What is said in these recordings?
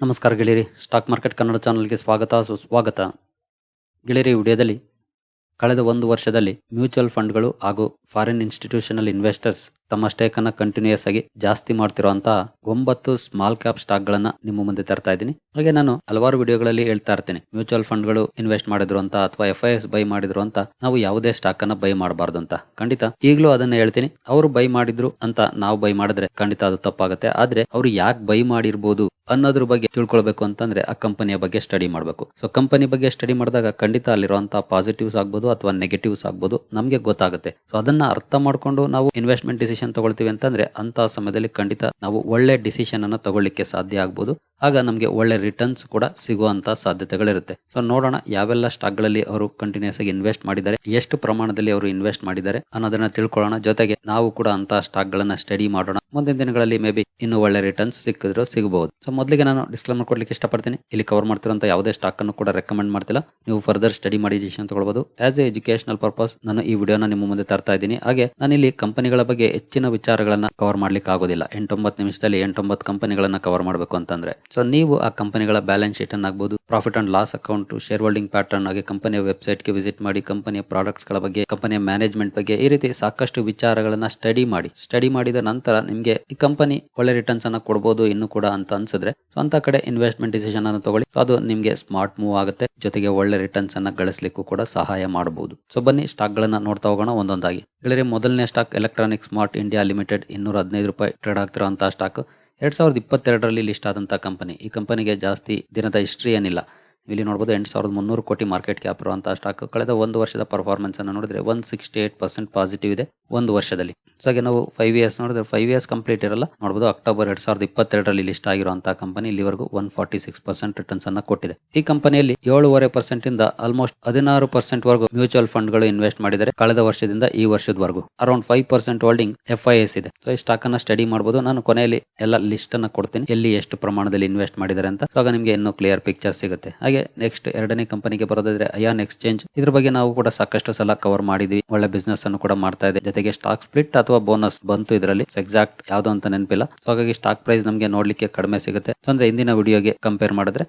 ನಮಸ್ಕಾರ ಗೆಳೆಯರಿ, stock market Kannada ಚಾನಲ್ಗೆ ಸ್ವಾಗತ, ಸುಸ್ವಾಗತ. ಗೆಳೆಯರಿ ವಿಡಿಯೋದಲ್ಲಿ ಕಳೆದ ಒಂದು ವರ್ಷದಲ್ಲಿ ಮ್ಯೂಚುವಲ್ ಫಂಡ್ಗಳು ಹಾಗೂ ಫಾರಿನ್ ಇನ್ಸ್ಟಿಟ್ಯೂಷನಲ್ ಇನ್ವೆಸ್ಟರ್ಸ್ ತಮ್ಮ ಸ್ಟೇಕ್ ಅನ್ನ ಕಂಟಿನ್ಯೂಸ್ ಆಗಿ ಜಾಸ್ತಿ ಮಾಡ್ತಿರುವಂತಹ ಒಂಬತ್ತು ಸ್ಮಾಲ್ ಕ್ಯಾಪ್ ಸ್ಟಾಕ್ ಗಳನ್ನ ನಿಮ್ಮ ಮುಂದೆ ತರ್ತಾ ಇದ್ದೀನಿ. ಹಾಗೆ ನಾನು ಹಲವಾರು ವಿಡಿಯೋಗಳಲ್ಲಿ ಹೇಳ್ತಾ ಇರ್ತೇನೆ. ಮ್ಯೂಚುವಲ್ ಫಂಡ್ಗಳು ಇನ್ವೆಸ್ಟ್ ಮಾಡಿದ್ರು ಅಂತ ಅಥವಾ ಎಫ್ ಐ ಎಸ್ ಬೈ ಮಾಡಿದ್ರು ಅಂತ ನಾವು ಯಾವುದೇ ಸ್ಟಾಕ್ ಅನ್ನ ಬೈ ಮಾಡಬಾರ್ದು ಅಂತ. ಖಂಡಿತ ಈಗಲೂ ಅದನ್ನ ಹೇಳ್ತೀನಿ. ಅವರು ಬೈ ಮಾಡಿದ್ರು ಅಂತ ನಾವು ಬೈ ಮಾಡಿದ್ರೆ ಖಂಡಿತ ಅದು ತಪ್ಪಾಗುತ್ತೆ. ಆದ್ರೆ ಅವ್ರು ಯಾಕೆ ಬೈ ಮಾಡಿರ್ಬೋದು ಅನ್ನೋದ್ರ ಬಗ್ಗೆ ತಿಳ್ಕೊಳ್ಬೇಕು ಅಂತಂದ್ರೆ ಆ ಕಂಪನಿಯ ಬಗ್ಗೆ ಸ್ಟಡಿ ಮಾಡಬೇಕು. ಸೊ ಕಂಪನಿ ಬಗ್ಗೆ ಸ್ಟಡಿ ಮಾಡಿದಾಗ ಖಂಡಿತ ಅಲ್ಲಿರುವಂತಹ ಪಾಸಿಟಿವ್ಸ್ ಆಗ್ಬೋದು ಅಥವಾ ನೆಗೆಟಿವ್ಸ್ ಆಗ್ಬೋದು ನಮಗೆ ಗೊತ್ತಾಗುತ್ತೆ. ಸೊ ಅದನ್ನ ಅರ್ಥ ಮಾಡ್ಕೊಂಡು ನಾವು ಇನ್ವೆಸ್ಟ್ಮೆಂಟ್ ಡಿಸಿಷನ್ ತಗೊಳ್ತೀವಿ ಅಂತಂದ್ರೆ ಅಂತ ಸಮಯದಲ್ಲಿ ಖಂಡಿತ ನಾವು ಒಳ್ಳೆ ಡಿಸಿಷನ್ ಅನ್ನ ತಗೊಳ್ಳಿಕ್ಕೆ ಸಾಧ್ಯ ಆಗ್ಬೋದು. ಆಗ ನಮಗೆ ಒಳ್ಳೆ ರಿಟರ್ನ್ಸ್ ಕೂಡ ಸಿಗುವಂತ ಸಾಧ್ಯತೆಗಳಿರುತ್ತೆ. ಸೊ ನೋಡೋಣ ಯಾವೆಲ್ಲ ಸ್ಟಾಕ್ಗಳಲ್ಲಿ ಅವರು ಕಂಟಿನ್ಯೂಸ್ ಆಗಿ ಇನ್ವೆಸ್ಟ್ ಮಾಡಿದ್ದಾರೆ, ಎಷ್ಟು ಪ್ರಮಾಣದಲ್ಲಿ ಅವರು ಇನ್ವೆಸ್ಟ್ ಮಾಡಿದ್ದಾರೆ ಅನ್ನೋದನ್ನ ತಿಳ್ಕೊಳ್ಳೋಣ. ಜೊತೆಗೆ ನಾವು ಕೂಡ ಅಂತ ಸ್ಟಾಕ್ ಗಳನ್ನ ಸ್ಟಡಿ ಮಾಡೋಣ. ಮುಂದಿನ ದಿನಗಳಲ್ಲಿ ಮೇ ಬಿ ಇನ್ನೂ ಒಳ್ಳೆ ರಿಟರ್ನ್ಸ್ ಸಿಕ್ಕಿದ್ರು ಸಿಗಬಹುದು ಸೊ ಮೊದಲಿಗೆ ನಾನು ಡಿಸ್ಕ್ಲೇಮರ್ ಕೊಡ್ಲಿಕ್ಕೆ ಇಷ್ಟಪಡ್ತೀನಿ. ಇಲ್ಲಿ ಕವರ್ ಮಾಡ್ತಿರೋಂಥ ಯಾವುದೇ ಸ್ಟಾಕ್ ಅನ್ನು ಕೂಡ ರೆಕಮೆಂಡ್ ಮಾಡ್ತಿಲ್ಲ. ನೀವು ಫರ್ದರ್ ಸ್ಟಡಿ ಮಾಡಿ ಡಿಸಿಷನ್ ತಗೊಳ್ಬಹುದು ಆಸ್ ಎ ಎಜುಕೇಶನಲ್ ಪರ್ಪಸ್ ನಾನು ಈ ವಿಡಿಯೋನ ನಿಮ್ಮ ಮುಂದೆ ತರ್ತಾ ಇದ್ದೀನಿ. ಹಾಗೆ ನಾನು ಇಲ್ಲಿ ಕಂಪನಿಗಳ ಬಗ್ಗೆ ಹೆಚ್ಚಿನ ವಿಚಾರಗಳನ್ನ ಕವರ್ ಮಾಡ್ಲಿಕ್ಕೆ ಆಗೋದಿಲ್ಲ. ಎಂಟೊಂಬತ್ತು ನಿಮಿಷದಲ್ಲಿ ಎಂಟೊಂಬತ್ತು ಕಂಪನಿಗಳನ್ನ ಕವರ್ ಮಾಡಬೇಕು ಅಂತಂದ್ರೆ. ಸೊ ನೀವು ಆ ಕಂಪನಿಗಳ ಬ್ಯಾಲೆನ್ಸ್ ಶೀಟ್ ಅನ್ನ ಆಗ್ಬಹುದು profit and loss account share holding pattern ಹಾಗೆ ಕಂಪನಿಯ ವೆಬ್ಸೈಟ್ಗೆ ವಿಸಿಟ್ ಮಾಡಿ ಕಂಪನಿಯ ಪ್ರಾಡಕ್ಟ್ಸ್ಗಳ ಬಗ್ಗೆ ಕಂಪನಿಯ ಮ್ಯಾನೇಜ್ಮೆಂಟ್ ಬಗ್ಗೆ ಈ ರೀತಿ ಸಾಕಷ್ಟು ವಿಚಾರಗಳನ್ನ ಸ್ಟಡಿ ಮಾಡಿ. ಸ್ಟಡಿ ಮಾಡಿದ ನಂತರ ನಿಮ್ಗೆ ಈ ಕಂಪನಿ ಒಳ್ಳೆ ರಿಟರ್ನ್ಸ್ ಅನ್ನ ಕೊಡಬಹುದು ಇನ್ನು ಕೂಡ ಅಂತ ಅನ್ಸಿದ್ರೆ ಸೊ ಅಂತ ಕಡೆ ಇನ್ವೆಸ್ಟ್ಮೆಂಟ್ ಡಿಸಿಷನ್ ಅನ್ನು ತಗೊಳ್ಳಿ. ಅದು ನಿಮ್ಗೆ ಸ್ಮಾರ್ಟ್ ಮೂವ್ ಆಗುತ್ತೆ. ಜೊತೆಗೆ ಒಳ್ಳೆ ರಿಟರ್ನ್ಸ್ ಅನ್ನ ಗಳಿಸಲಿಕ್ಕೂ ಕೂಡ ಸಹಾಯ ಮಾಡಬಹುದು ಸೊ ಬನ್ನಿ ಸ್ಟಾಕ್ ಗಳನ್ನ ನೋಡ್ತಾ ಹೋಗೋಣ ಒಂದೊಂದಾಗಿ. ಗೆಳೆಯರೆ, ಮೊದಲನೇ stock electronic smart India limited ಇನ್ನೂರ ಹದಿನೈದು ರೂಪಾಯಿ ಟ್ರೇಡ್ ಆಗ್ತಿರುವಂತಹ ಸ್ಟಾಕ್ ಎರಡ್ ಸಾವಿರದ ಇಪ್ಪತ್ತೆರಡರಲ್ಲಿ ಲಿಸ್ಟ್ ಆದಂತಹ ಕಂಪನಿ ಈ ಕಂಪನಿಗೆ ಜಾಸ್ತಿ ದಿನದ ಹಿಸ್ಟ್ರಿ ಏನಿಲ್ಲ. ಇಲ್ಲಿ ನೋಡಬಹುದು ಎಂಟು ಸಾವಿರದ ಮುನ್ನೂರು ಕೋಟಿ ಮಾರ್ಕೆಟ್ ಕ್ಯಾಪ್ ಇರುವಂತಹ ಸ್ಟಾಕ್ ಕಳೆದ ಒಂದು ವರ್ಷದ ಪರ್ಫಾರ್ಮೆನ್ಸ್ ಅನ್ನು ನೋಡಿದ್ರೆ one sixty eight percent positive ಇದೆ. ಒಂದು ವರ್ಷದಲ್ಲಿ. ಸೊ ಹಾಗೆ ನಾವು ಫೈವ್ ಇಯರ್ಸ್ ನೋಡಿದ್ರೆ ಫೈವ್ ಇಯರ್ಸ್ ಕಂಪ್ಲೀಟ್ ಇರಲ್ಲ. ನೋಡಬಹುದು ಅಕ್ಟೋಬರ್ ಎರಡ್ ಸಾವಿರದ ಇಪ್ಪತ್ತೆರಡರಲ್ಲಿ ಲಿಸ್ಟ್ ಆಗಿರುವಂತಹ ಕಂಪನಿ ಇಲ್ಲಿವರೆಗೂ one forty six percent returns ಅನ್ನ ಕೊಟ್ಟಿದೆ. ಈ ಕಂಪನಿಯಲ್ಲಿ ಏಳುವರೆ ಪರ್ಸೆಂಟ್ ಇಂದ ಆಲ್ಮೋಸ್ಟ್ ಹದಿನಾರು ಪರ್ಸೆಂಟ್ ವರೆಗೂ ಮ್ಯೂಚುವಲ್ ಫಂಡ್ಗಳು ಇನ್ವೆಸ್ಟ್ ಮಾಡಿದರೆ ಕಳೆದ ವರ್ಷದಿಂದ ಈ ವರ್ಷದವರೆಗೂ. Around five percent holding F I S ಇದೆ. ಸೊ ಈ ಸ್ಟಾಕ್ ಅನ್ನ ಸ್ಟಡಿ ಮಾಡಬಹುದು ನಾನು ಕೊನೆಯಲ್ಲಿ ಎಲ್ಲ ಲಿಸ್ಟ್ ಅನ್ನ ಕೊಡ್ತೀನಿ. ಎಲ್ಲಿ ಎಷ್ಟು ಪ್ರಮಾಣದಲ್ಲಿ ಇನ್ವೆಸ್ಟ್ ಮಾಡಿದ್ದಾರೆ ಅಂತ. ಆಗ ನಿಮಗೆ ಇನ್ನೂ ಕ್ಲಿಯರ್ ಪಿಕ್ಚರ್ ಸಿಗುತ್ತೆ. ಹಾಗೆ ನೆಕ್ಸ್ಟ್ ಎರಡನೇ ಕಂಪನಿಗೆ ಬರೋದಾದ್ರೆ ಅಯಾನ್ ಎಕ್ಸ್ಚೇಂಜ್ ಇದ್ರ ಬಗ್ಗೆ ನಾವು ಕೂಡ ಸಾಕಷ್ಟು ಸಲ ಕವರ್ ಮಾಡಿದ್ವಿ. ಒಳ್ಳೆ ಬಿಸ್ನೆಸ್ ಅನ್ನು ಕೂಡ ಮಾಡ್ತಾ ಇದೆ. ಜೊತೆಗೆ ಸ್ಟಾಕ್ ಸ್ಪ್ಲಿಟ್ ಅಥವಾ ಬೋನಸ್ ಬಂತು ಇದರಲ್ಲಿ. ಎಕ್ಸಾಕ್ಟ್ ಯಾವ್ದು ಅಂತ ನೆನಪಿಲ್ಲ. ಸೊ ಹಾಗಾಗಿ ಸ್ಟಾಕ್ ಪ್ರೈಸ್ ನಮಗೆ ನೋಡ್ಲಿಕ್ಕೆ ಕಡಿಮೆ ಸಿಗುತ್ತೆ. ಅಂದ್ರೆ ಇಂದಿನ ವಿಡಿಯೋಗೆ ಕಂಪೇರ್ ಮಾಡಿದ್ರೆ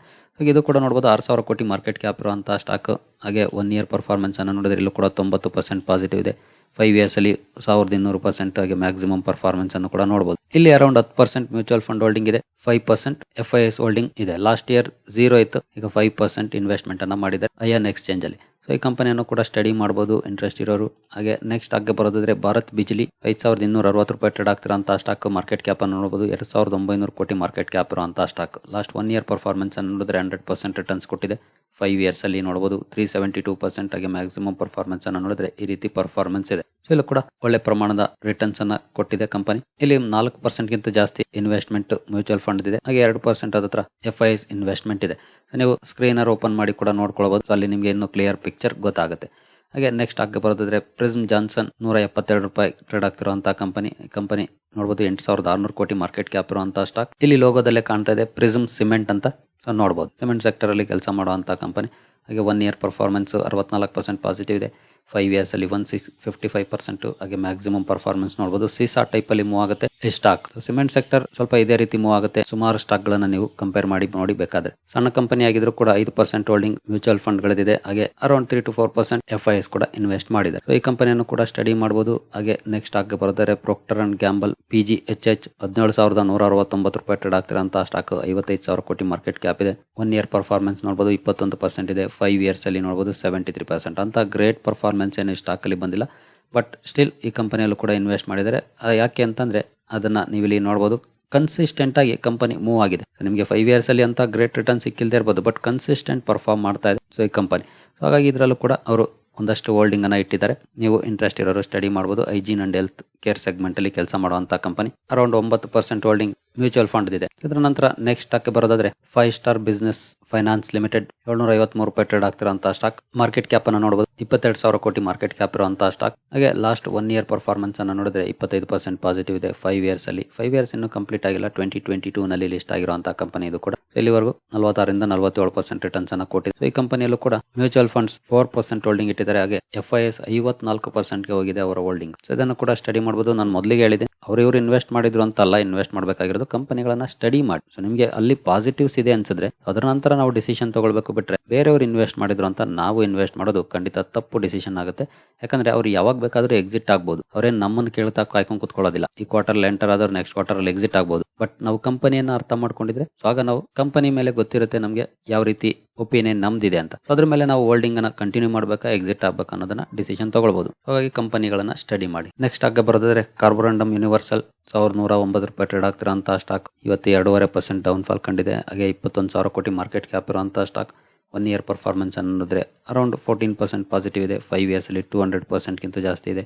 ಇದು ಕೂಡ ನೋಡಬಹುದು ಆರು ಸಾವಿರ ಕೋಟಿ ಮಾರ್ಕೆಟ್ ಕ್ಯಾಪ್ ಇರುವಂತಹ ಸ್ಟಾಕ್ ಹಾಗೆ ಒನ್ ಇಯರ್ ಪರ್ಫಾರ್ಮೆನ್ಸ್ ಅನ್ನು ನೋಡಿದ್ರೆ ಇಲ್ಲೂ ಕೂಡ ತೊಂಬತ್ತು ಪರ್ಸೆಂಟ್ ಪಾಸಿಟಿವ್ ಇದೆ. ಫೈವ್ ಇಯರ್ಸ್ ಅಲ್ಲಿ ಸಾವಿರದ ಇನ್ನೂರು ಪರ್ಸೆಂಟ್ ಆಗಿ ಮ್ಯಾಕ್ಸಿಮಮ್ ಪರ್ಫಾರ್ಮೆನ್ಸ್ ಅನ್ನು ಕೂಡ ನೋಡಬಹುದು ಇಲ್ಲಿ ಅರೌಂಡ್ ಹತ್ತು ಪರ್ಸೆಂಟ್ ಮ್ಯೂಚುವಲ್ ಫಂಡ್ ಹೋಲ್ಡಿಂಗ್ ಇದೆ. Five percent F I S holding ಇದೆ. ಲಾಸ್ಟ್ ಇಯರ್ ಜೀರೋ ಇತ್ತು. ಈಗ ಫೈವ್ ಪರ್ಸೆಂಟ್ ಇನ್ವೆಸ್ಟ್ಮೆಂಟ್ ಅನ್ನ ಮಾಡಿದ್ದಾರೆ. ಐಎನ್ ಎಕ್ಸ್ಚೇಂಜ್ ಅಲ್ಲಿ. ಸೊ ಈ ಕಂಪನಿಯನ್ನು ಕೂಡ ಸ್ಟಡಿ ಮಾಡಬಹುದು ಇಂಟ್ರೆಸ್ಟ್ ಇರೋರು. ಹಾಗೆ ನೆಕ್ಸ್ಟ್ ಆಗಿ ಬರೋದಾದ್ರೆ ಭಾರತ್ ಬಿಜಲಿ. ಐದು ಸಾವಿರದ ಇನ್ನೂರ ಅರವತ್ತು ರೂಪಾಯಿ ಟ್ರೇಡ್ ಆಗ್ತಿರೋಂಥ ಸ್ಟಾಕ್ ಮಾರ್ಕೆಟ್ ಕ್ಯಾಪ್ ಅನ್ನು ನೋಡಬಹುದು ಎರಡು ಸಾವಿರದ ಒಂಬೈನೂರು ಕೋಟಿ ಮಾರ್ಕೆಟ್ ಕ್ಯಾಪ್ ಇರುವಂತಹ stock last one year performance ಅನ್ನು ನೋಡಿದ್ರೆ ಹಂಡ್ರೆಡ್ ಪರ್ಸೆಂಟ್ ರಿಟರ್ನ್ಸ್ ಕೊಟ್ಟಿದೆ. ಫೈವ್ ಇಯರ್ಸ್ ಅಲ್ಲಿ ನೋಡಬಹುದು ತ್ರೀ ಸೆವೆಂಟಿ ಟೂ ಪರ್ಸೆಂಟ್ ಆಗಿ ಮ್ಯಾಕ್ಸಿಮಮ್ ಪರ್ಫಾರ್ಮೆನ್ಸ್ ಅನ್ನು ನೋಡಿದ್ರೆ ಈ ರೀತಿ ಪರ್ಫಾರ್ಮೆನ್ಸ್ ಇದೆ. ಸೊ ಇಲ್ಲೂ ಕೂಡ ಒಳ್ಳೆ ಪ್ರಮಾಣದ ರಿಟರ್ನ್ಸ್ ಅನ್ನ ಕೊಟ್ಟಿದೆ ಕಂಪನಿ ಇಲ್ಲಿ ನಾಲ್ಕು ಪರ್ಸೆಂಟ್ ಗಿಂತ ಜಾಸ್ತಿ ಇನ್ವೆಸ್ಟ್ಮೆಂಟ್ ಮ್ಯೂಚುವಲ್ ಫಂಡ್ ಇದೆ. ಹಾಗೆ ಎರಡು ಪರ್ಸೆಂಟ್ ಅದರ ಎಫ್ ಐ ಎಸ್ ಇನ್ವೆಸ್ಟ್ಮೆಂಟ್ ಇದೆ. ಸೊ ನೀವು ಸ್ಕ್ರೀನರ್ ಓಪನ್ ಮಾಡಿ ಕೂಡ ನೋಡ್ಕೊಳ್ಬಹುದು ಅಲ್ಲಿ ನಿಮಗೆ ಇನ್ನೂ ಕ್ಲಿಯರ್ ಪಿಕ್ಚರ್ ಗೊತ್ತಾಗುತ್ತೆ. ಹಾಗೆ ನೆಕ್ಸ್ಟ್ ಆಗಿ ಬರೋದಾದ್ರೆ ಪ್ರಿಸ್ಮ್ ಜಾನ್ಸನ್ ನೂರ ಎಪ್ಪತ್ತೆರಡು ರೂಪಾಯಿ ಟ್ರೇಡ್ ಆಗ್ತಿರುವಂತಹ ಕಂಪನಿ ಕಂಪನಿ ನೋಡಬಹುದು ಎಂಟು ಸಾವಿರದ ಆರ್ನೂರು ಕೋಟಿ ಮಾರ್ಕೆಟ್ ಕ್ಯಾಪ್ ಇರುವಂತಹ ಸ್ಟಾಕ್ ಇಲ್ಲಿ ಲೋಗೋದಲ್ಲೇ ಕಾಣ್ತಾ ಇದೆ ಪ್ರಿಸ್ಮ್ ಸಿಮೆಂಟ್ ಅಂತ. ಸೊ ನೋಡಬಹುದು ಸಿಮೆಂಟ್ ಸೆಕ್ಟರ್ ಅಲ್ಲಿ ಕೆಲಸ ಮಾಡುವಂಥ ಕಂಪನಿ ಹಾಗೆ ಒನ್ ಇಯರ್ ಪರ್ಫಾರ್ಮೆನ್ಸ್ ಅರವತ್ನಾಲ್ಕು ಪರ್ಸೆಂಟ್ ಪಾಸಿಟಿವ್ ಇದೆ. ಫೈವ್ ಇಯರ್ಸ್ ಅಲ್ಲಿ one six fifty five percent ಹಾಗೆ ಮ್ಯಾಕ್ಸಿಮಮ್ ಪರ್ಫಾರ್ಮೆನ್ಸ್ ನೋಡಬಹುದು ಸಿಸಾ ಟೈಪ್ ಅಲ್ಲಿ ಮೂವ್ ಆಗುತ್ತೆ. ಸ್ಟಾಕ್ ಸಿಮೆಂಟ್ ಸೆಕ್ಟರ್ ಸ್ವಲ್ಪ ಇದೇ ರೀತಿ ಮೂವ್ ಆಗುತ್ತೆ. ಸುಮಾರು ಸ್ಟಾಕ್ ಗಳನ್ನ ನೀವು ಕಂಪೇರ್ ಮಾಡಿ, ನೋಡಿ ಬೇಕಾದ್ರೆ. ಸಣ್ಣ ಕಂಪನಿ ಆಗಿದ್ರು ಕೂಡ ಐದು ಪರ್ಸೆಂಟ್ ಹೋಲ್ಡಿಂಗ್ ಮ್ಯೂಚುವಲ್ ಫಂಡ್ ಗಳಿದೆ ಹಾಗೆ around three to four percent F I S ಕೂಡ ಇನ್ವೆಸ್ಟ್ ಮಾಡಿದೆ ಈ ಕಂಪನಿಯನ್ನು ಕೂಡ ಸ್ಟಡಿ ಮಾಡಬಹುದು ಹಾಗೆ ನೆಕ್ಸ್ಟ್ ಆಗಿ ಬರೋದಾರೆ Procter and Gamble P G H H ಹದಿನೇಳು ಸಾವಿರದ ನೂರ ಅರವತ್ತೊಂಬತ್ತು ರೂಪಾಯಿ ಟ್ರೇಡ್ ಆಗ್ತಿರೋ ಸ್ಟಾಕ್ ಐವತ್ತೈದು ಸಾವಿರ ಕೋಟಿ ಮಾರ್ಕೆಟ್ ಕ್ಯಾಪ್ ಇದೆ. ಒನ್ ಇಯರ್ ಪರ್ಫಾರ್ಮೆನ್ಸ್ ನೋಡಬಹುದು ಇಪ್ಪತ್ತೊಂದು ಪರ್ಸೆಂಟ್ ಇದೆ. ಫೈವ್ ಇಯರ್ಸ್ ಅಲ್ಲಿ ನೋಡಬಹುದು ಸೆವೆಂಟಿ ತ್ರೀ ಪರ್ಸೆಂಟ್ ಅಂತ ಗ್ರೇಟ್ ಪರ್ಫಾರ್ಮೆನ್ಸ್ ಏನು ಸ್ಟಾಕ್ ಅಲ್ಲಿ ಬಂದಿಲ್ಲ. ಬಟ್ ಸ್ಟಿಲ್ ಈ ಕಂಪನಿಯಲ್ಲೂ ಕೂಡ ಇನ್ವೆಸ್ಟ್ ಮಾಡಿದರೆ ಅದು ಯಾಕೆ ಅಂತಂದ್ರೆ ಅದನ್ನ ನೀವಿಲ್ಲಿ ನೋಡಬಹುದು ಕನ್ಸಿಸ್ಟೆಂಟ್ ಆಗಿ ಕಂಪನಿ ಮೂವ್ ಆಗಿದೆ. ನಿಮಗೆ ಫೈವ್ ಇಯರ್ಸ್ ಅಲ್ಲಿ ಅಂತ ಗ್ರೇಟ್ ರಿಟರ್ನ್ ಸಿಕ್ಕಿಲ್ದೇ ಇರ್ಬೋದು. ಬಟ್ ಕನ್ಸಿಸ್ಟೆಂಟ್ ಪರ್ಫಾರ್ಮ್ ಮಾಡ್ತಾ ಇದೆ ಸೊ ಈ ಕಂಪನಿ ಸೊ ಹಾಗಾಗಿ ಇದರಲ್ಲೂ ಕೂಡ ಅವರು ಒಂದಷ್ಟು ಹೋಲ್ಡಿಂಗ್ ಅನ್ನ ಇಟ್ಟಿದ್ದಾರೆ. ನೀವು ಇಂಟ್ರೆಸ್ಟ್ ಇರೋರು ಸ್ಟಡಿ ಮಾಡಬಹುದು hygiene and health care segment ಅಲ್ಲಿ ಕೆಲಸ ಮಾಡುವಂತ ಕಂಪನಿ ಅರೌಂಡ್ ಒಂಬತ್ತು ಪರ್ಸೆಂಟ್ ಹೋಲ್ಡಿಂಗ್ ಮ್ಯೂಚುವಲ್ ಫಂಡ್ ಇದೆ. ಇದರ ನಂತರ ನೆಕ್ಸ್ಟ್ ಸ್ಟಾಕ್ ಬರೋದಾದ್ರೆ five star business finance limited ಏಳ್ನೂರ ಐವತ್ಮೂರು ರೂಪಾಯಿ ಟ್ರೇಡ್ ಆಗ್ತಿರುವಂತಹ ಸ್ಟಾಕ್ ಮಾರ್ಕೆಟ್ ಕ್ಯಾಪ್ ಅನ್ನು ನೋಡಬಹುದು ಇಪ್ಪತ್ತೆರಡು ಸಾವಿರ ಕೋಟಿ ಮಾರ್ಕೆಟ್ ಕ್ಯಾಪ್ ಇರುವಂತಹ ಸ್ಟಾಕ್ ಹಾಗೆ ಲಾಸ್ಟ್ ಒನ್ ಇಯರ್ ಪರ್ಫಾರ್ಮೆನ್ಸ್ ಅನ್ನು ನೋಡಿದ್ರೆ ಇಪ್ಪತ್ತೈದು ಪರ್ಸೆಂಟ್ ಪಾಸಿಟಿವ್ ಇದೆ ಫೈವ್ ಇಯರ್ಸ್ ಅಲ್ಲಿ. ಫೈವ್ ಇಯರ್ಸ್ ಇನ್ನು ಕಂಪ್ಲೀಟ್ ಆಗಿಲ್ಲ. ಟ್ವೆಂಟಿ ಟ್ವೆಂಟಿ ಟೂ ನಲ್ಲಿ ಲಿಸ್ಟ್ ಆಗಿರುವಂತಹ ಕಂಪನಿ ಇದು ಕೂಡ. ಇಲ್ಲಿವರೆಗೂ ನಲವತ್ತಾರರಿಂದ ನಲವತ್ತೇಳು ಪರ್ಸೆಂಟ್ ರಿಟರ್ನ್ಸ್ ಅನ್ನು ಕೊಟ್ಟಿದೆ. ಈ ಕಂಪನಿಯಲ್ಲೂ ಕೂಡ mutual funds four percent holding ಇಟ್ಟಿದ್ದಾರೆ. ಹಾಗೆ ಎಫ್ ಐ ಎಸ್ ಐವತ್ನಾಲ್ಕು ಪರ್ಸೆಂಟ್ಗೆ ಹೋಗಿದೆ ಅವರ ಹೋಲ್ಡಿಂಗ್ ಸೊ ಇದನ್ನು ಕೂಡ ಸ್ಟಡಿ ಮಾಡಬಹುದು ನಾನು ಮೊದಲಿಗೆ ಹೇಳಿದೆ ಅವರು ಇವ್ರು ಇನ್ವೆಸ್ಟ್ ಮಾಡಿದ್ರು ಅಂತ ಅಲ್ಲ ಇನ್ವೆಸ್ಟ್ ಮಾಡಬೇಕಾಗಿರೋದು. ಮಾಡೋದು ಕಂಪನಿಗಳನ್ನ ಸ್ಟಡಿ ಮಾಡಿ. ಸೊ ನಿಮಗೆ ಅಲ್ಲಿ ಪಾಸಿಟಿವ್ಸ್ ಇದೆ ಅನ್ಸಿದ್ರೆ ಅದರ ನಂತರ ನಾವು ಡಿಸಿಷನ್ ತಗೊಳ್ಬೇಕು ಬಿಟ್ರೆ ಬೇರೆಯವರು ಇನ್ವೆಸ್ಟ್ ಮಾಡಿದ್ರು ಅಂತ ನಾವು ಇನ್ವೆಸ್ಟ್ ಮಾಡೋದು ಖಂಡಿತ ತಪ್ಪು ಡಿಸಿಷನ್ ಆಗುತ್ತೆ. ಯಾಕಂದ್ರೆ ಅವ್ರು ಯಾವಾಗ ಬೇಕಾದ್ರೂ ಎಕ್ಸಿಟ್ ಆಗ್ಬೋದು. ಅವ್ರೇನ್ ನಮ್ಮನ್ನು ಕೇಳ್ತಾ ಕಾಯ್ಕೊಂಡು ಕುತ್ಕೊಳ್ಳೋದಿಲ್ಲ. ಈ ಕ್ವಾರ್ಟರ್ ಎಂಟರ್ ಆದ್ರೆ ನೆಕ್ಸ್ಟ್ ಕ್ವಾರ್ಟರ್ ಎಕ್ಸಿಟ್ ಆಗ್ಬೋದು. ಬಟ್ ನಾವು ಕಂಪನಿಯನ್ನ ಅರ್ಥ ಮಾಡ್ಕೊಂಡಿದ್ರೆ, ಸೊ, ಆಗ ನಾವು ಕಂಪನಿ ಮೇಲೆ ಗೊತ್ತಿರುತ್ತೆ ನಮಗೆ ಯಾವ ರೀತಿ ಒಪಿನಿಯನ್ ನಮ್ದಿದೆ ಅಂತ. ಅದ್ರ ಮೇಲೆ ನಾವು ಹೋಲ್ಡಿಂಗ್ ಅನ್ನ ಕಂಟಿನ್ಯೂ ಮಾಡ್ಬೇಕಾ ಎಕ್ಸಿಟ್ ಆಗ್ಬೇಕಾ ಅನ್ನೋದನ್ನ ಡಿಸಿಷನ್ ತಗೊಳ್ಬಹುದು ಹಾಗಾಗಿ ಕಂಪನಿಗಳನ್ನ ಸ್ಟಡಿ ಮಾಡಿ. ನೆಕ್ಸ್ಟ್ ಆಗ ಬರೋದಾದ್ರೆ ಕಾರ್ಬೋರಂಡಮ್ ಯೂನಿವರ್ಸಲ್ ಸಾವಿರದ ನೂರ ಒಂಬತ್ತು ರೂಪಾಯಿ ಟ್ರೇಡ್ ಆಗ್ತಿರೋಂಥ ಸ್ಟಾಕ್ ಇವತ್ತು ಎರಡೂವರೆ ಪರ್ಸೆಂಟ್ ಡೌನ್ ಫಾಲ್ ಕಂಡಿದೆ. ಹಾಗೆ ಇಪ್ಪತ್ತೊಂದು ಸಾವಿರ ಕೋಟಿ ಮಾರ್ಕೆಟ್ ಕ್ಯಾಪ್ ಇರುವಂತಹ ಸ್ಟಾಕ್ ಒನ್ ಇಯರ್ ಪರ್ಫಾರ್ಮೆನ್ಸ್ ಅನ್ನೋದ್ರೆ ಅರೌಂಡ್ ಫೋರ್ಟೀನ್ ಪರ್ಸೆಂಟ್ ಪಾಸಿಟಿವ್ ಇದೆ. ಫೈವ್ ಇಯರ್ಸ್ ಅಲ್ಲಿ ಟೂ ಹಂಡ್ರೆಡ್ ಪರ್ಸೆಂಟ್ಗಿಂತ ಜಾಸ್ತಿ ಇದೆ.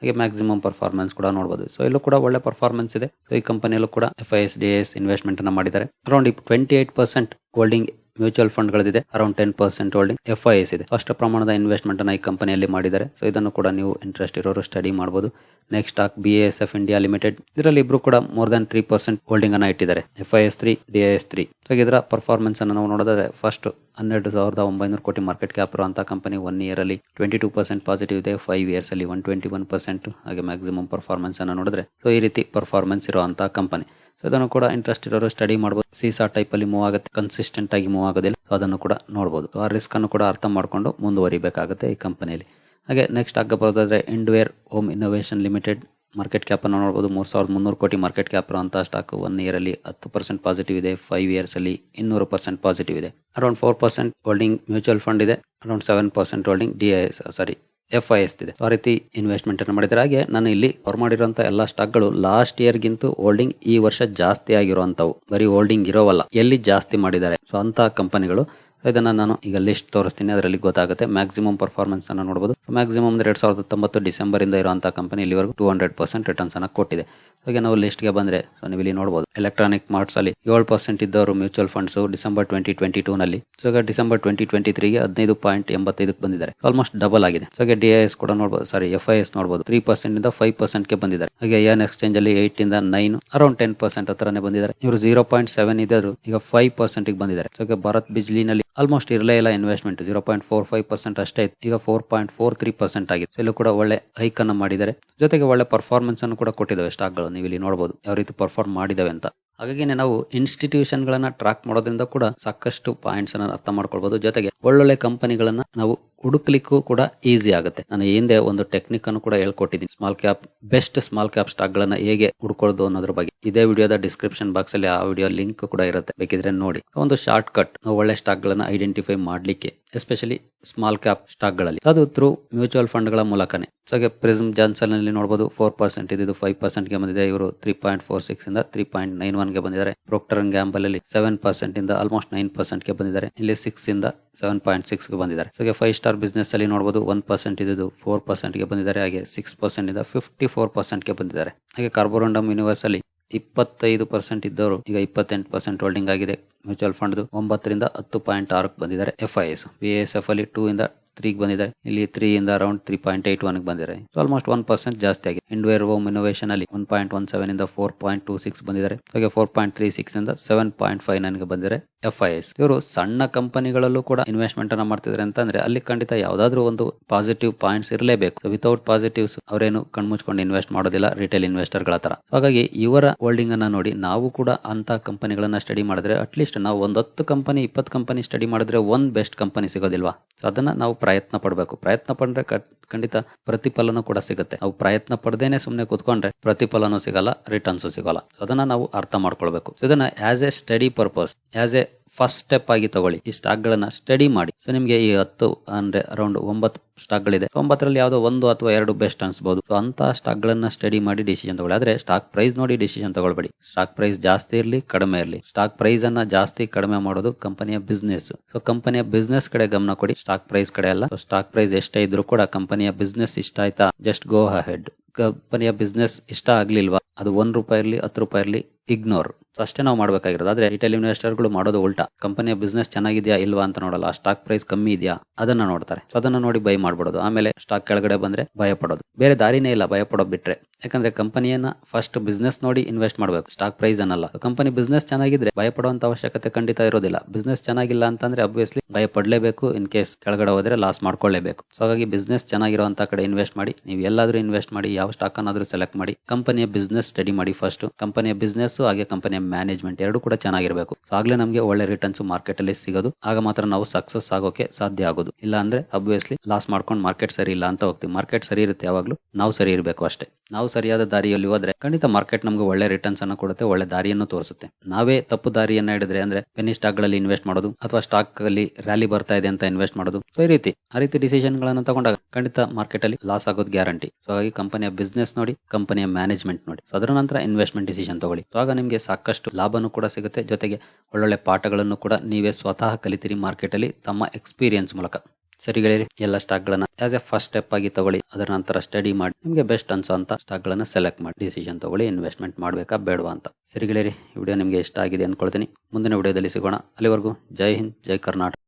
ಹಾಗೆ ಮ್ಯಾಕ್ಸಿಮಮ್ ಪರ್ಫಾರ್ಮೆನ್ಸ್ ಕೂಡ ನೋಡಬಹುದು ಸೊ ಇಲ್ಲೂ ಕೂಡ ಒಳ್ಳೆ ಪರ್ಫಾರ್ಮೆನ್ಸ್ ಇದೆ. ಸೊ ಈ ಕಂಪನಿಯಲ್ಲೂ ಕೂಡ F I S D S investment ಅನ್ನ ಮಾಡಿದ್ದಾರೆ. Around twenty eight percent holding mutual fund ಗಳಿದೆ around ten percent holding F I S ಇದೆ. ಅಷ್ಟು ಪ್ರಮಾಣದ ಇನ್ವೆಸ್ಟ್ಮೆಂಟ್ ಅನ್ನ ಈ ಕಂಪನಿಯಲ್ಲಿ ಮಾಡಿದ್ದಾರೆ. ಸೊ ಇದನ್ನು ಕೂಡ ನೀವು ಇಂಟ್ರೆಸ್ಟ್ ಇರೋರು ಸ್ಟಡಿ ಮಾಡಬಹುದು next stock B S F India limited ಇದರಲ್ಲಿ ಇಬ್ರು ಕೂಡ more than three percent holding ಅನ್ನ ಇಟ್ಟಿದ್ದಾರೆ F I S three D I S three so ಇದರ ಪರ್ಫಾರ್ಮೆನ್ಸ್ ಅನ್ನು ನಾವು ನೋಡಿದ್ರೆ ಫಸ್ಟ್ ಹನ್ನೆರಡು ಸಾವಿರದ ಒಂಬೈನೂರು ಕೋಟಿ ಮಾರ್ಕೆಟ್ ಕ್ಯಾಪ್ ಇರುವಂತಹ ಕಂಪನಿ ಒನ್ ಇಯರ್ ಅಲ್ಲಿ ಟ್ವೆಂಟಿ ಟೂ ಪರ್ಸೆಂಟ್ ಪಾಸಿಟಿವ್ ಇದೆ. ಫೈವ್ ಇಯರ್ಸ್ ಅಲ್ಲಿ ಒನ್ ಟ್ವೆಂಟಿ ಒನ್ ಪರ್ಸೆಂಟ್ ಹಾಗೆ ಮ್ಯಾಕ್ಸಿಮಮ್ ಪರ್ಫಾರ್ಮೆನ್ಸ್ ಅನ್ನು ನೋಡಿದ್ರೆ ಸೊ ಈ ರೀತಿ ಪರ್ಫಾರ್ಮೆನ್ಸ್ ಇರುವಂತಹ ಕಂಪನಿ ಸೊ ಅದನ್ನು ಕೂಡ ಇಂಟ್ರೆಸ್ಟ್ ಇರೋರು ಸ್ಟಡಿ ಮಾಡಬಹುದು ಸೀಸಾ ಟೈಪ್ ಅಲ್ಲಿ ಮೂವ್ ಆಗುತ್ತೆ. ಕನ್ಸಿಸ್ಟೆಂಟ್ ಆಗಿ ಮೂವ್ ಆಗೋದಿಲ್ಲ. ಸೊ ಅದನ್ನು ಕೂಡ ನೋಡಬಹುದು ಆ ರಿಸ್ಕ್ ಅನ್ನು ಕೂಡ ಅರ್ಥ ಮಾಡ್ಕೊಂಡು ಮುಂದುವರಿಬೇಕಾಗುತ್ತೆ ಈ ಕಂಪನಿಯಲ್ಲಿ ಹಾಗೆ ನೆಕ್ಸ್ಟ್ ಆಗ ಬರೋದಾದ್ರೆ Hindware home innovation limited market cap ಅನ್ನು ನೋಡಬಹುದು ಮೂರ್ ಸಾವಿರದ ಮುನ್ನೂರು ಕೋಟಿ ಮಾರ್ಕೆಟ್ ಕ್ಯಾಪ್ ಅಂತ ಸ್ಟಾಕ್ ಒನ್ ಇಯರ್ ಅಲ್ಲಿ ಹತ್ತು ಪರ್ಸೆಂಟ್ ಪಾಸಿಟಿವ್ ಇದೆ. ಫೈವ್ ಇಯರ್ಸ್ ಅಲ್ಲಿ ಇನ್ನೂರು ಪರ್ಸೆಂಟ್ ಪಾಸಿಟಿವ್ ಇದೆ. Around four percent holding mutual fund ಇದೆ. Around seven percent holding D sorry F I S ಇದೆ ಆ ರೀತಿ ಇನ್ವೆಸ್ಟ್ಮೆಂಟ್ ಅನ್ನು ಮಾಡಿದ್ರೆ ಹಾಗೆ ನಾನು ಇಲ್ಲಿ ಅವ್ರು ಮಾಡಿರುವಂತ ಎಲ್ಲಾ ಸ್ಟಾಕ್ಗಳು ಲಾಸ್ಟ್ ಇಯರ್ ಗಿಂತ ಹೋಲ್ಡಿಂಗ್ ಈ ವರ್ಷ ಜಾಸ್ತಿ ಆಗಿರುವಂತವು ಬರೀ ಹೋಲ್ಡಿಂಗ್ ಇರೋವಲ್ಲ, ಎಲ್ಲಿ ಜಾಸ್ತಿ ಮಾಡಿದ್ದಾರೆ. ಸೊ ಅಂತ ಕಂಪನಿಗಳು ಇದನ್ನ ನಾನು ಈಗ ಲಿಸ್ಟ್ ತೋರಿಸ್ತೀನಿ, ಅದರಲ್ಲಿ ಗೊತ್ತಾಗುತ್ತೆ. ಮ್ಯಾಕ್ಸಿಮಮ್ ಪರ್ಫಾರ್ಮೆನ್ಸ್ ಅನ್ನು ನೋಡಬಹುದು ಮ್ಯಾಕ್ಸಿಮಮ್ ಎರಡ್ ಸಾವಿರದ ಹತ್ತೊಂಬತ್ತು ಡಿಸೆಂಬರ್ ಇಂದ ಕಂಪನಿ ಇಲ್ಲಿವರೆಗೂ ಟೂ ಹಂಡ್ರೆಡ್ ಪರ್ಸೆಂಟ್ ರಿಟರ್ನ್ಸ್ ಅನ್ನು ಕೊಟ್ಟಿದೆ. ಹಾಗೆ ನಾವು ಲಿಸ್ಟ್ಗೆ ಬಂದರೆ ಸೊ ನೀವು ಇಲ್ಲಿ ನೋಡಬಹುದು ಎಲೆಕ್ಟ್ರಾನಿಕ್ ಮಾರ್ಟ್ಸ್ ಅಲ್ಲಿ ಏಳು ಪರ್ಸೆಂಟ್ ಇದ್ದವರು mutual funds December twenty twenty two ನಲ್ಲಿ. ಸೊ ಈಗ ಡಿಸೆಂಬರ್ ಟ್ವೆಂಟಿ ಟ್ವೆಂಟಿ ತ್ರೀಗೆ ಹದಿನೈದು ಪಾಯಿಂಟ್ ಎಂಬತ್ತೈದಕ್ಕೆ ಬಂದಿದ್ದಾರೆ. ಆಲ್ಮೋಸ್ಟ್ ಡಬಲ್ ಆಗಿದೆ. ಸೊ ಹಾಗೆ ಡಿ ಐ ಎಸ್ ಕೂಡ ನೋಡಬಹುದು ಸಾರಿ ಎಫ್ ಐ ಎಸ್ ನೋಡಬಹುದು ತ್ರೀ ಪರ್ಸೆಂಟ್ ಇಂದ ಫೈವ್ ಪರ್ಸೆಂಟ್ಗೆ ಬಂದಿದ್ದಾರೆ. ಹಾಗೆ ಎನ್ ಎಕ್ಸ್ಚೇಂಜ್ ಅಲ್ಲಿ ಏಟ್ ಇಂದ ನೈನ್ ಅರೌಂಡ್ ಟೆನ್ ಪರ್ಸೆಂಟ್ ಹತ್ರನೇ ಬಂದಿದ್ದಾರೆ. ಇವರು ಜೀರೋ ಪಾಯಿಂಟ್ ಸೆವೆನ್ ಇದ್ದರು ಈಗ ಫೈವ್ ಪರ್ಸೆಂಟ್ ಬಂದಿದ್ದಾರೆ. ಸೊ ಭಾರತ್ ಬಿಜ್ಲಿನಲ್ಲಿ ಆಲ್ಮೋಸ್ಟ್ ಇರಲೇ ಇಲ್ಲ investment zero point four five percent ಅಷ್ಟೇ ಇತ್ತು. ಈಗ four point four three percent ಆಗಿತ್ತು ಇಲ್ಲೂ ಕೂಡ ಒಳ್ಳೆ ಹೈಕ್ ಅನ್ನು ಮಾಡಿದ್ದಾರೆ. ಜೊತೆಗೆ ಒಳ್ಳೆ ಪರ್ಫಾರ್ಮೆನ್ಸ್ ಅನ್ನು ಕೂಡ ಕೊಟ್ಟಿದ್ದಾವೆ ಸ್ಟಾಕ್ಗಳು ನೀವು ಇಲ್ಲಿ ನೋಡಬಹುದು ಯಾವ ರೀತಿ ಪರ್ಫಾರ್ಮ್ ಮಾಡಿದಾವೆ ಅಂತ. ಹಾಗಾಗಿ ನಾವು ಇನ್ಸ್ಟಿಟ್ಯೂಷನ್ ಗಳನ್ನ ಟ್ರಾಕ್ ಮಾಡೋದ್ರಿಂದ ಕೂಡ ಸಾಕಷ್ಟು ಪಾಯಿಂಟ್ಸ್ ಅನ್ನ ಅರ್ಥ ಮಾಡ್ಕೊಳ್ಬಹುದು ಜೊತೆಗೆ ಒಳ್ಳೊಳ್ಳೆ ಕಂಪನಿಗಳನ್ನ ನಾವು ಹುಡುಕ್ಲಿಕ್ಕೂ ಕೂಡ ಈಸಿ ಆಗುತ್ತೆ. ನಾನು ಹಿಂದೆ ಒಂದು ಟೆಕ್ನಿಕ್ ಅನ್ನು ಕೂಡ ಹೇಳ್ಕೊಟ್ಟಿದ್ದೀನಿ. Small cap best small cap stock ಗಳನ್ನ ಹೇಗೆ ಹುಡ್ಕೊಳ್ಳೋದು ಅನ್ನೋದ್ರ ಬಗ್ಗೆ. ಇದೇ ವಿಡಿಯೋದ ಡಿಸ್ಕ್ರಿಪ್ಷನ್ ಬಾಕ್ಸ್ ಅಲ್ಲಿ ಆ ವಿಡಿಯೋ ಲಿಂಕ್ ಕೂಡ ಇರುತ್ತೆ. ಬೇಕಿದ್ರೆ ನೋಡಿ. ಒಂದು ಶಾರ್ಟ್ ಕಟ್ ಒಳ್ಳೆ ಸ್ಟಾಕ್ ಗಳನ್ನ ಐಡೆಂಟಿಫೈ ಮಾಡ್ಲಿಕ್ಕೆ ಎಸ್ಪೆಷಲಿ ಸ್ಮಾಲ್ ಕ್ಯಾಪ್ ಸ್ಟಾಕ್ಗಳಲ್ಲಿ. ಅದು ಥ್ರೂ ಮ್ಯೂಚುವಲ್ ಫಂಡ್ಗಳ ಮೂಲಕನೇ. ಸೊ ಪ್ರಿಸಮ್ ಜಾನ್ಸನ್ ಅಲ್ಲಿ ನೋಡಬಹುದು ಫೋರ್ ಪರ್ಸೆಂಟ್ ಇದು ಫೈವ್ ಪರ್ಸೆಂಟ್ಗೆ ಬಂದಿದೆ. ಇವರು ತ್ರೀ ಪಾಯಿಂಟ್ ಫೋರ್ ಸಿಕ್ಸ್ ಇಂದ ತ್ರೀ ಪಾಯಿಂಟ್ ನೈನ್ ಒನ್ಗೆ ಬಂದಿದ್ದಾರೆ. ಪ್ರೊಕ್ಟರ್ ಗ್ಯಾಂಬಲ್ ಅಲ್ಲಿ ಸೆವೆನ್ ಪರ್ಸೆಂಟ್ ಇಂದ ಆಲ್ಮೋಸ್ಟ್ ನೈನ್ ಪರ್ಸೆಂಟ್ಗೆ ಬಂದಿದ್ದಾರೆ. ಇಲ್ಲಿ ಸಿಕ್ಸ್ ಇಂದ ಸೆವೆನ್ ಪಾಯಿಂಟ್ ಸಿಕ್ಸ್ಗೆ ಬಂದಿದ್ದಾರೆ. ಸೊ ಫೈವ್ ಸ್ಟಾರ್ ಬಿಸ್ನೆಸ್ ಅಲ್ಲಿ ನೋಡಬಹುದು ಒನ್ ಪರ್ಸೆಂಟ್ ಇದ್ದು ಫೋರ್ ಪರ್ಸೆಂಟ್ಗೆ ಬಂದಿದ್ದಾರೆ, ಹಾಗೆ ಸಿಕ್ಸ್ ಪರ್ಸೆಂಟ್ ಇಂದ ಫಿಫ್ಟಿ ಫೋರ್ ಪರ್ಸೆಂಟ್ಗೆ ಬಂದಿದ್ದಾರೆ. ಹಾಗೆ ಕಾರ್ಬೋರಂಡಮ್ ಯೂನಿವರ್ಸ್ ಅಲ್ಲಿ ಇಪ್ಪತ್ತೈದು ಪರ್ಸೆಂಟ್ ಇದ್ದವರು, ಈಗ ಇಪ್ಪತ್ತೆಂಟು ಪರ್ಸೆಂಟ್ ಹೋಲ್ಡಿಂಗ್ ಆಗಿದೆ. ಮ್ಯೂಚುವಲ್ ಫಂಡ್ ಒಂಬತ್ತರಿಂದ ಹತ್ತು ಪಾಯಿಂಟ್ ಆರಕ್ಕೆ ಬಂದಿದ್ದಾರೆ F I S B S F ಅಲ್ಲಿ ಟೂ ಇಂದ ತ್ರೀಗೆ ಬಂದಿದ್ದಾರೆ. ಇಲ್ಲಿ ತ್ರೀ ಇಂದ around three point eight one ಬಂದಿದ್ದಾರೆ. ಆಲ್ಮೋಸ್ಟ್ ಒನ್ ಪರ್ಸೆಂಟ್ ಜಾಸ್ತಿ ಆಗಿದೆ. ಇಂಡ್ವೇರ್ ಹೋಮ್ ಇನೋವೇಷನ್ ಅಲ್ಲಿ ಒನ್ ಪಾಯಿಂಟ್ ಒನ್ ಸೆವೆನ್ ಇಂದ ಫೋರ್ ಪಾಯಿಂಟ್ ಟೂ ಸಿಕ್ಸ್ ಬಂದಿದ್ದಾರೆ. ಹಾಗೆ ಫೋರ್ ಪಾಯಿಂಟ್ ತ್ರೀ ಸಿಕ್ಸ್ ಇಂದ ಸೆವೆನ್ ಪಾಯಿಂಟ್ ಫೈವ್ ನೈನ್ಗೆ ಬಂದಿದ್ದಾರೆ. ಎಫ್ ಐ ಎಸ್ ಇವರು ಸಣ್ಣ ಕಂಪನಿಗಳಲ್ಲೂ ಕೂಡ ಇನ್ವೆಸ್ಟ್ಮೆಂಟ್ ಅನ್ನ ಮಾಡ್ತಿದ್ದಾರೆ ಅಂತಂದ್ರೆ ಅಲ್ಲಿ ಖಂಡಿತ ಯಾವ್ದಾದ್ರು ಒಂದು ಪಾಸಿಟಿವ್ ಪಾಯಿಂಟ್ಸ್ ಇರಲೇಬೇಕು. ವಿತೌಟ್ ಪಾಸಿಟಿವ್ಸ್ ಅವರೇನು ಕಣ್ಮುಚ್ಕೊಂಡು ಇನ್ವೆಸ್ಟ್ ಮಾಡೋದಿಲ್ಲ ರಿಟೇಲ್ ಇನ್ವೆಸ್ಟರ್ಗಳ ತರ ಹಾಗಾಗಿ ಇವರ ಹೋಲ್ಡಿಂಗ್ ಅನ್ನ ನೋಡಿ ನಾವು ಕೂಡ ಅಂತ ಕಂಪನಿಗಳನ್ನ ಸ್ಟಡಿ ಮಾಡಿದ್ರೆ ಅಟ್ಲೀಸ್ಟ್ ನಾವು ಒಂದ್ ಹತ್ತು ಕಂಪನಿ ಇಪ್ಪತ್ತು ಕಂಪನಿ ಸ್ಟಡಿ ಮಾಡಿದ್ರೆ ಒಂದ್ ಬೆಸ್ಟ್ ಕಂಪನಿ ಸಿಗೋದಿಲ್ವಾ? ಸೊ ಅದನ್ನ ನಾವು ಪ್ರಯತ್ನ ಪಡಬೇಕು. ಪ್ರಯತ್ನ ಪಡ್ರೆ ಖಂಡಿತ ಪ್ರತಿಫಲನೂ ಕೂಡ ಸಿಗುತ್ತೆ. ನಾವು ಪ್ರಯತ್ನ ಪಡ್ದೇನೆ ಸುಮ್ಮನೆ ಕೂತ್ಕೊಂಡ್ರೆ ಪ್ರತಿಫಲನೂ ಸಿಗಲ್ಲ ರಿಟರ್ನ್ಸ್ ಸಿಗಲ್ಲ. ಸೊ ಅದನ್ನ ನಾವು ಅರ್ಥ ಮಾಡ್ಕೊಳ್ಬೇಕು. ಸೊ ಇದನ್ನ as a study purpose as a first step ಆಗಿ ತಗೊಳ್ಳಿ. ಈ ಸ್ಟಾಕ್ ಗಳನ್ನ ಸ್ಟಡಿ ಮಾಡಿ. ಸೊ ನಿಮ್ಗೆ ಈ ಹತ್ತು ಅಂದ್ರೆ ಅರೌಂಡ್ ಒಂಬತ್ತು ಸ್ಟಾಕ್ ಗಳಿದೆ ಒಂಬತ್ತರಲ್ಲಿ ಯಾವುದೋ ಒಂದು ಅಥವಾ ಎರಡು ಬೆಸ್ಟ್ ಅನ್ಸಬಹುದು ಸೊ ಅಂತ ಸ್ಟಾಕ್ ಗಳನ್ನ ಸ್ಟಡಿ ಮಾಡಿ ಡಿಸಿಷನ್ ತಗೊಳ್ಳಿ. ಆದ್ರೆ ಸ್ಟಾಕ್ ಪ್ರೈಸ್ ನೋಡಿ ಡಿಸಿಷನ್ ತಗೊಳ್ಬೇಡಿ. ಸ್ಟಾಕ್ ಪ್ರೈಸ್ ಜಾಸ್ತಿ ಇರಲಿ, ಕಡಿಮೆ ಇರಲಿ. ಸ್ಟಾಕ್ ಪ್ರೈಸ್ ಅನ್ನ ಜಾಸ್ತಿ ಕಡಿಮೆ ಮಾಡೋದು ಕಂಪನಿಯ ಬಿಸ್ನೆಸ್ ಸೊ ಕಂಪನಿಯ ಬಿಸ್ನೆಸ್ ಕಡೆ ಗಮನ ಕೊಡಿ. ಸ್ಟಾಕ್ ಪ್ರೈಸ್ ಕಡೆ ಅಲ್ಲ. ಸ್ಟಾಕ್ ಪ್ರೈಸ್ ಎಷ್ಟೇ ಇದ್ರೂ ಕೂಡ ಕಂಪನಿಯ ಬಿಸ್ನೆಸ್ ಇಷ್ಟ ಆಯ್ತಾ? ಜಸ್ಟ್ ಗೋ ಹೆಡ್ ಕಂಪನಿಯ ಬಿಸ್ನೆಸ್ ಇಷ್ಟ ಆಗ್ಲಿಲ್ವಾ? ಅದು ಒಂದ್ ರೂಪಾಯಿ ಇರಲಿ, ಹತ್ತು ರೂಪಾಯಿ ಇರಲಿ ಇಗ್ನೋರ್. ಅಷ್ಟೇ ನಾವು ಮಾಡಬೇಕಾಗಿರೋದು. ಆದ್ರೆ ರಿಟೇಲ್ ಇನ್ವೆಸ್ಟರ್ಗಳು ಮಾಡೋದು ಉಲ್ಟಾ. ಕಂಪನಿಯ ಬಿಸ್ನೆಸ್ ಚೆನ್ನಾಗಿದೆಯಾ ಇಲ್ವಾ ಅಂತ ನೋಡಲ್ಲ. ಸ್ಟಾಕ್ ಪ್ರೈಸ್ ಕಮ್ಮಿ ಇದೆಯಾ? ಅದನ್ನ ನೋಡ್ತಾರೆ. ಅದನ್ನ ನೋಡಿ ಬೈ ಮಾಡ್ಬಿಡೋದು. ಆಮೇಲೆ ಸ್ಟಾಕ್ ಕೆಳಗಡೆ ಬಂದ್ರೆ ಭಯ ಪಡೋದು. ಬೇರೆ ದಾರಿನೇ ಇಲ್ಲ ಭಯ ಪಡೋದು ಬಿಟ್ರೆ. ಯಾಕಂದ್ರೆ ಕಂಪನಿಯನ್ನ ಫಸ್ಟ್ ಬಿಸ್ನೆಸ್ ನೋಡಿ ಇನ್ವೆಸ್ಟ್ ಮಾಡಬೇಕು. ಸ್ಟಾಕ್ ಪ್ರೈಸ್ ಅನ್ನಲ್ಲ. ಕಂಪನಿ ಬಿಸ್ನೆಸ್ ಚೆನ್ನಾಗಿದ್ರೆ ಭಯ ಪಡುವಂತ ಅವಶ್ಯಕತೆ ಖಂಡಿತ ಇರೋದಿಲ್ಲ. ಬಿಸ್ನೆಸ್ ಚೆನ್ನಾಗಿಲ್ಲ ಅಂತಂದ್ರೆ ಅಬ್ವಿಯಸ್ಲಿ ಭಯ ಪಡಲೇಬೇಕು. ಇನ್ ಕೇಸ್ ಕೆಳಗಡೆ ಹೋದ್ರೆ ಲಾಸ್ ಮಾಡ್ಕೊಳ್ಳೇಬೇಕು. ಸೊ ಹಾಗಾಗಿ ಬಿಸ್ನೆಸ್ ಚೆನ್ನಾಗಿರುವಂತ ಕಡೆ ಇನ್ವೆಸ್ಟ್ ಮಾಡಿ. ನೀವು ಎಲ್ಲಾದ್ರೂ ಇನ್ವೆಸ್ಟ್ ಮಾಡಿ. ಯಾವ ಸ್ಟಾಕ್ ಅನ್ನಾದ್ರೂ ಸೆಲೆಕ್ಟ್ ಮಾಡಿ. ಕಂಪನಿಯ ಬಿಸ್ನೆಸ್ ಸ್ಟಡಿ ಮಾಡಿ ಫಸ್ಟ್ ಕಂಪನಿಯ ಬಿಸ್ನೆಸ್ ಬಿಸ್ನೆಸ್ ಹಾಗೆ ಕಂಪನಿಯ ಮ್ಯಾನೇಜ್ಮೆಂಟ್ ಎರಡು ಕೂಡ ಚೆನ್ನಾಗಿರಬೇಕು. ಸೊ ಆಗ್ಲೇ ನಮಗೆ ಒಳ್ಳೆ ರಿಟರ್ನ್ಸ್ ಮಾರ್ಕೆಟ್ ಅಲ್ಲಿ ಸಿಗೋದು. ಆಗ ಮಾತ್ರ ನಾವು ಸಕ್ಸಸ್ ಆಗೋಕೆ ಸಾಧ್ಯ ಆಗೋದು. ಇಲ್ಲ ಅಂದ್ರೆ ಅಬ್ವಿಯಸ್ಲಿ ಲಾಸ್ ಮಾಡ್ಕೊಂಡು ಮಾರ್ಕೆಟ್ ಸರಿ ಇಲ್ಲ ಅಂತ ಹೋಗ್ತೀವಿ. ಮಾರ್ಕೆಟ್ ಸರಿ ಇರುತ್ತೆ ಯಾವಾಗ್ಲೂ, ನಾವು ಸರಿ ಇರಬೇಕು ಅಷ್ಟೇ. ನಾವು ಸರಿಯಾದ ದಾರಿಯಲ್ಲಿ ಹೋದ್ರೆ, ಖಂಡಿತ ಮಾರ್ಕೆಟ್ ನಮ್ಗೆ ಒಳ್ಳೆ ರಿಟರ್ನ್ಸ್ ಅನ್ನು ಕೊಡುತ್ತೆ, ಒಳ್ಳೆ ದಾರಿಯನ್ನು ತೋರಿಸುತ್ತೆ. ನಾವೇ ತಪ್ಪು ದಾರಿಯನ್ನ ಹಿಡಿದ್ರೆ ಅಂದ್ರೆ ಪೆನಿ ಸ್ಟಾಕ್ಗಳಲ್ಲಿ ಇನ್ವೆಸ್ಟ್ ಮಾಡೋದು, ಅಥವಾ ಸ್ಟಾಕ್ ಅಲ್ಲಿ ರ್ಯಾಲಿ ಬರ್ತಾ ಇದೆ ಅಂತ ಇನ್ವೆಸ್ಟ್ ಮಾಡೋದು. ಸೊ ಈ ರೀತಿ, ಆ ರೀತಿ ಡಿಸಿಷನ್ ಗಳನ್ನ ತಗೊಂಡಾಗ, ಖಂಡಿತ ಮಾರ್ಕೆಟ್ ಅಲ್ಲಿ ಲಾಸ್ ಆಗೋದು ಗ್ಯಾರಂಟಿ ಸೊ ಹಾಗಾಗಿ ಕಂಪನಿಯ ಬಿಸ್ನೆಸ್ ನೋಡಿ ಕಂಪನಿಯ ಮ್ಯಾನೇಜ್ಮೆಂಟ್ ನೋಡಿ. ಅದರ ನಂತರ ಇನ್ವೆಸ್ಟ್ಮೆಂಟ್ ಡಿಸಿಷನ್ ತಗೊಳ್ಳಿ. ಸೊ ಆಗ ನಿಮಗೆ ಸಾಕಷ್ಟು ಲಾಭನೂ ಕೂಡ ಸಿಗುತ್ತೆ. ಜೊತೆಗೆ ಒಳ್ಳೊಳ್ಳೆ ಪಾಠಗಳನ್ನು ಕೂಡ ನೀವೇ ಸ್ವತಃ ಕಲಿತೀರಿ ಮಾರ್ಕೆಟ್ ಅಲ್ಲಿ ತಮ್ಮ ಎಕ್ಸ್ಪೀರಿಯನ್ಸ್ ಮೂಲಕ. ಸರಿ ಗೆಳೆಯರಿ, ಎಲ್ಲ ಸ್ಟಾಕ್ ಗಳನ್ನ ಆಸ್ ಎ ಫಸ್ಟ್ ಸ್ಟೆಪ್ ಆಗಿ ತಗೊಳ್ಳಿ. ಅದರ ನಂತರ ಸ್ಟಡಿ ಮಾಡಿ. ನಿಮಗೆ ಬೆಸ್ಟ್ ಅನ್ಸೋಂತ ಸ್ಟಾಕ್ಗಳನ್ನು ಸೆಲೆಕ್ಟ್ ಮಾಡಿ. ಡಿಸಿಷನ್ ತಗೊಳ್ಳಿ ಇನ್ವೆಸ್ಟ್ಮೆಂಟ್ ಮಾಡಬೇಕಾ ಬೇಡವಾ ಅಂತ. ಸರಿ ಗೆಳೆಯರಿ ವಿಡಿಯೋ ನಿಮಗೆ ಇಷ್ಟ ಆಗಿದೆ ಅಂದ್ಕೊಳ್ತೀನಿ ಮುಂದಿನ ವಿಡಿಯೋದಲ್ಲಿ ಸಿಗೋಣ. ಅಲ್ಲಿವರೆಗೂ ಜೈ ಹಿಂದ್, ಜೈ ಕರ್ನಾಟಕ.